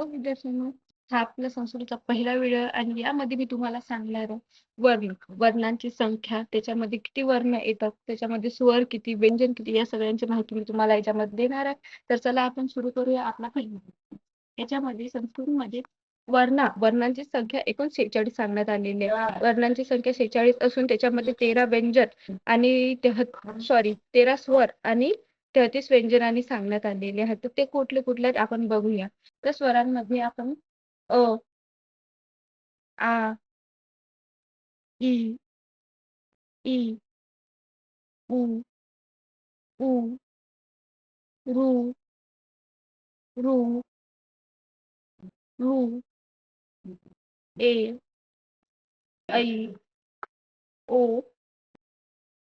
हो विद्यार्थ्यांनो, हा आपला संस्कृतचा पहिला व्हिडिओ आणि यामध्ये मी तुम्हाला सांगणार आहे वर्ण. वर्णांची संख्या, त्याच्यामध्ये किती वर्ण येतात, त्याच्यामध्ये स्वर किती, व्यंजन किती या सगळ्यांची माहिती मी तुम्हाला याच्यामध्ये देणार आहे. तर चला आपण सुरू करूया आपला पहिला. याच्यामध्ये संस्कृतमध्ये वर्ण वर्णांची संख्या एकूण शेहेचाळीस सांगण्यात आलेली आहे. वर्णांची संख्या शेहेचाळीस असून त्याच्यामध्ये तेरा व्यंजन आणि सॉरी तेरा स्वर आणि तेहतीस व्यंजनांनी सांगण्यात आलेले आहेत. तर ते कुठले कुठले आहेत आपण बघूया. तर स्वरांमध्ये आपण अ, आ, ई, ई, उ, ऊ, ऋ, ऋ, ऋ, ए, ऐ, ओ,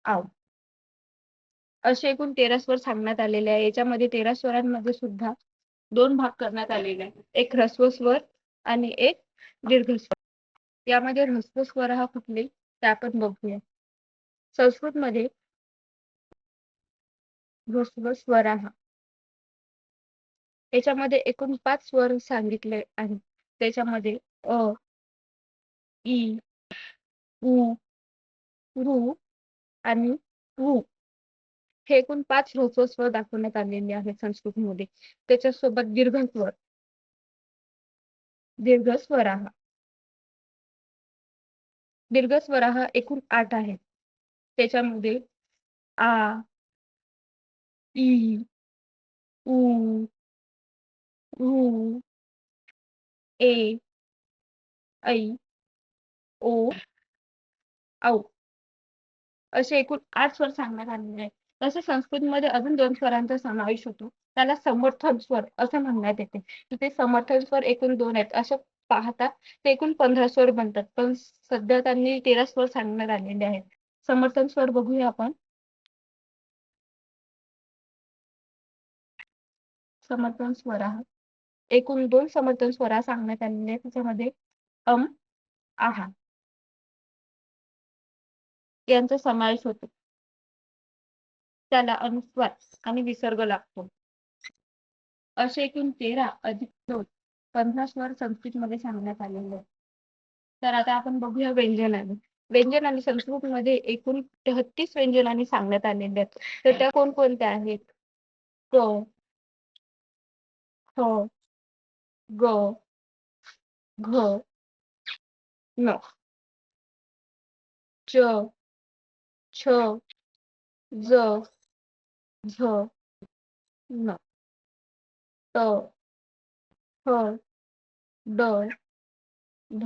आव. असे एकूण तेरा स्वर सांगण्यात आलेले आहे. याच्यामध्ये तेरा स्वरांमध्ये सुद्धा दोन भाग करण्यात आलेले आहेत. एक ह्रस्व स्वर आणि एक दीर्घ स्वर. यामध्ये ह्रस्व स्वर हा कुठले ते आपण बघूया. संस्कृतमध्ये ह्रस्व स्वर हा याच्यामध्ये एकूण पाच स्वर सांगितले आहेत. त्याच्यामध्ये अ, ई, उ, ऋ आणि ऊ हे एकूण पाच ह्रस्व स्वर दाखवण्यात आलेले आहेत संस्कृतमध्ये. त्याच्यासोबत दीर्घ स्वर दीर्घ स्वराहा दीर्घ स्वराहा एकूण आठ आहेत. त्याच्यामध्ये आ, ई, उ, ऊ ए, ऐ, ओ, औ असे एकूण आठ स्वर सांगण्यात आलेले आहेत. तसेच संस्कृतमध्ये अजून दोन स्वरांचा समावेश होतो. त्याला समर्थन स्वर असं म्हणण्यात येते. तिथे समर्थन स्वर एकूण दोन आहेत. असं पाहता ते एकूण पंधरा स्वर बनतात. पण सध्या त्यांनी तेरा स्वर सांगण्यात आलेले आहेत. समर्थन स्वर बघूया आपण. समर्थन स्वर एकूण दोन समर्थन स्वर सांगण्यात आलेले आहेत. त्याच्यामध्ये अम, आहा यांचा समावेश होतो. त्याला अनुस्वार आणि विसर्ग लागतो. असे एकूण तेरा अधिक दोन पंधरा स्वर संस्कृतमध्ये सांगण्यात आलेले आहेत. तर आता आपण बघूया व्यंजनाने. व्यंजनाने संस्कृतमध्ये एकूण तेहतीस व्यंजनाने सांगण्यात आलेले आहेत. तर त्या कोणकोणत्या आहेत? क, ख, ग, घ, न, च, छ, ज, झ, न, त, फ, ड, ढ,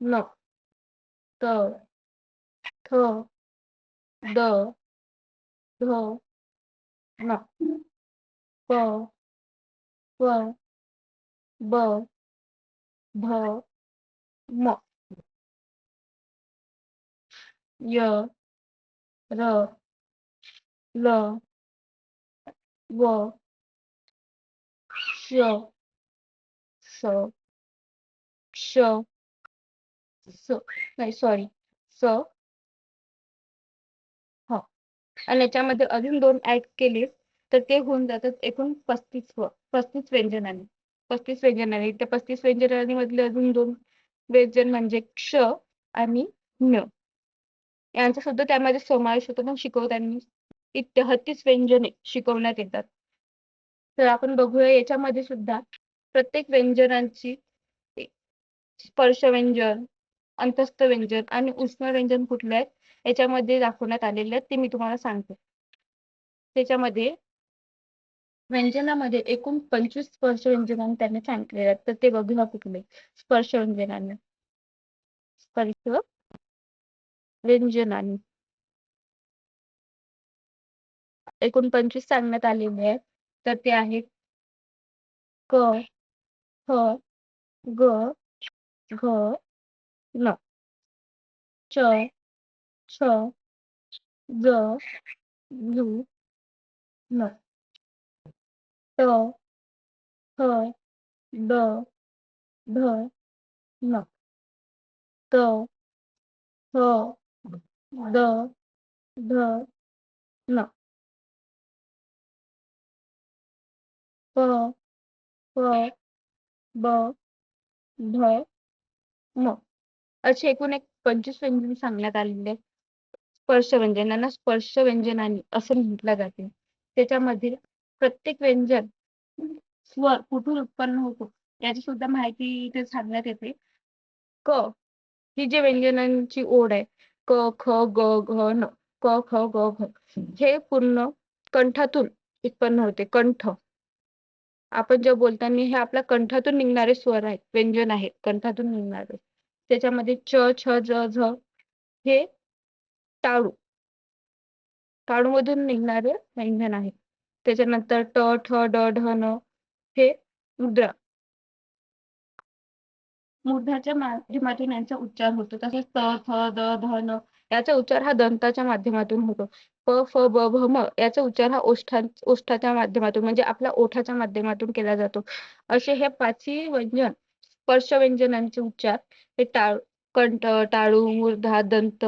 न, त, थ, द, ध, न, प, प ब, भ, म, य, र, ल, व, श, स, क्ष, स नाही सॉरी स, ह आणि याच्यामध्ये अजून दोन ऍड केले तर ते होऊन जातात एकूण पस्तीस व पस्तीस व्यंजनाने पस्तीस व्यंजनाने त्या पस्तीस व्यंजनाने मधले अजून दोन व्यंजन म्हणजे क्ष आणि न यांचा सुद्धा त्यामध्ये समावेश होतो ना शिकवताना तेहतीस व्यंजने शिकवण्यात येतात. तर आपण बघूया याच्यामध्ये सुद्धा प्रत्येक व्यंजनांची स्पर्श व्यंजन अंतस्थ व्यंजन आणि उष्ण व्यंजन कुठले आहेत याच्यामध्ये दाखवण्यात आलेले आहेत ते मी तुम्हाला सांगते. त्याच्यामध्ये व्यंजनामध्ये एकूण पंचवीस स्पर्श व्यंजनांनी त्यांनी सांगितलेले आहेत. तर ते बघूया कुठले स्पर्श व्यंजनाने स्पर्श व्यंजनाने एकूण पंचवीस सांगण्यात आलेले आहेत तर ते आहेत क ख ग घ न. च छ ज झ न. ट ठ द ध न. त थ द ध न. प प, ब ध म असे एकूण एक पंचवीस व्यंजन सांगण्यात आलेले आहेत. स्पर्श व्यंजनांना स्पर्श व्यंजनानी असे म्हटलं जाते. त्याच्यामधील प्रत्येक व्यंजन स्वर कुठून उत्पन्न होतो याची सुद्धा माहिती इथे सांगण्यात येते. क ही जी व्यंजनांची ओढ आहे क ख ग घ न क ख ग घ हे पूर्ण कंठातून उत्पन्न होते कंठ आपण जे बोलताना हे आपल्या कंठातून निघणारे स्वर आहेत व्यंजन आहेत कंठातून निघणारे. त्याच्यामध्ये च छ ज झ हे टाळू टाळू मधून निघणारे व्यंजन आहे त्याच्यानंतर ट ठ ड ढ न हे मुद्रा. मूर्धाच्या माध्यमातून यांचा उच्चार होतो. तसेच त थ द ध न याचा उच्चार हा दंताच्या माध्यमातून होतो. प फ ब भ म याचा उच्चार हा ओष्ठा ओष्ठाच्या माध्यमातून म्हणजे आपल्या ओठाच्या माध्यमातून केला जातो. असे हे पाचही व्यंजन स्पर्श व्यंजनांचे उच्चार हे टाळ कंठ टाळू मूर्धा दंत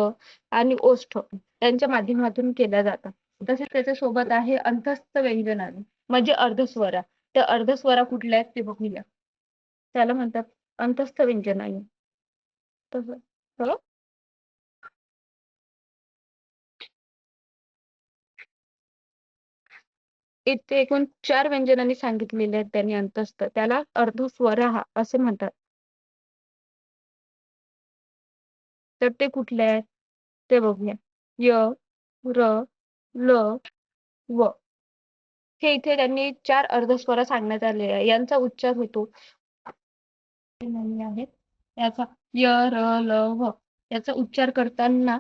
आणि ओष्ठ यांच्या माध्यमातून केल्या जातात. तसेच त्याच्या सोबत आहे अंतस्थ व्यंजना म्हणजे अर्धस्वरा. त्या अर्धस्वरा कुठल्या आहेत ते बघूया. त्याला म्हणतात अंतस्थ व्यंजन तसं हो इथे एकूण चार व्यंजनांनी सांगितलेले आहेत त्यांनी अंतस्थ त्याला अर्धस्वरा असे म्हणतात. तर ते कुठले आहेत? ते बघूया. य र ल व. हे इथे त्यांनी चार अर्धस्वरा सांगण्यात आले आहे. यांचा उच्चार होतो. आहेत. याचा य र ल व याचा उच्चार करताना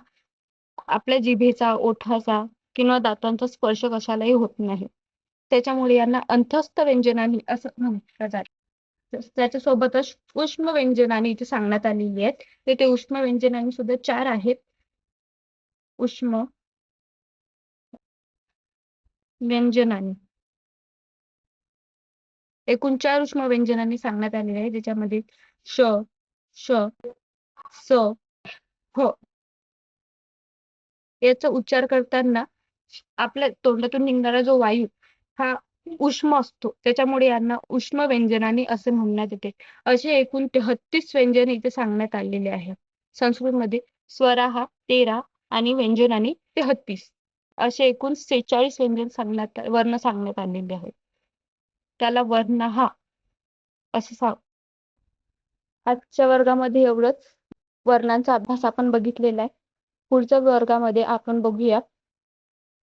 आपल्या जिभेचा ओठाचा किंवा दातांचा स्पर्श कशालाही होत नाही. त्याच्यामुळे यांना अंतस्थ व्यंजनानी असं म्हटलं जातं. त्याच्यासोबतच उष्म व्यंजनानी इथे सांगण्यात आलेली आहेत. ते ते उष्म व्यंजनानी सुद्धा चार आहेत. उष्म व्यंजनानी. एकूण चार उष्म व्यंजनांनी सांगण्यात आलेले आहे ज्याच्यामध्ये श श स ह याचा उच्चार करताना आपल्या तोंडातून निघणारा जो वायू हा उष्म असतो. त्याच्यामुळे यांना उष्म व्यंजनाने असे म्हणण्यात येते. असे एकूण तेहतीस व्यंजने इथे सांगण्यात आलेले आहे. संस्कृतमध्ये स्वरा हा तेरा आणि व्यंजनाने तेहतीस असे एकूण सेहेचाळीस व्यंजन सांगण्यात वर्ण सांगण्यात आलेले आहेत त्याला वर्ण हा असे सांग. आजच्या वर्गामध्ये एवढंच. वर्णांचा अभ्यास आपण बघितलेला आहे. पुढच्या वर्गामध्ये आपण बघूया.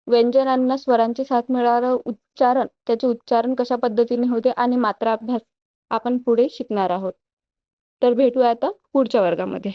व्यंजनांना स्वरांची साथ मिळालं उच्चारण त्याचे उच्चारण कशा पद्धतीने होते आणि मात्रा अभ्यास आपण पुढे शिकणार आहोत. तर भेटूया आता पुढच्या वर्गामध्ये.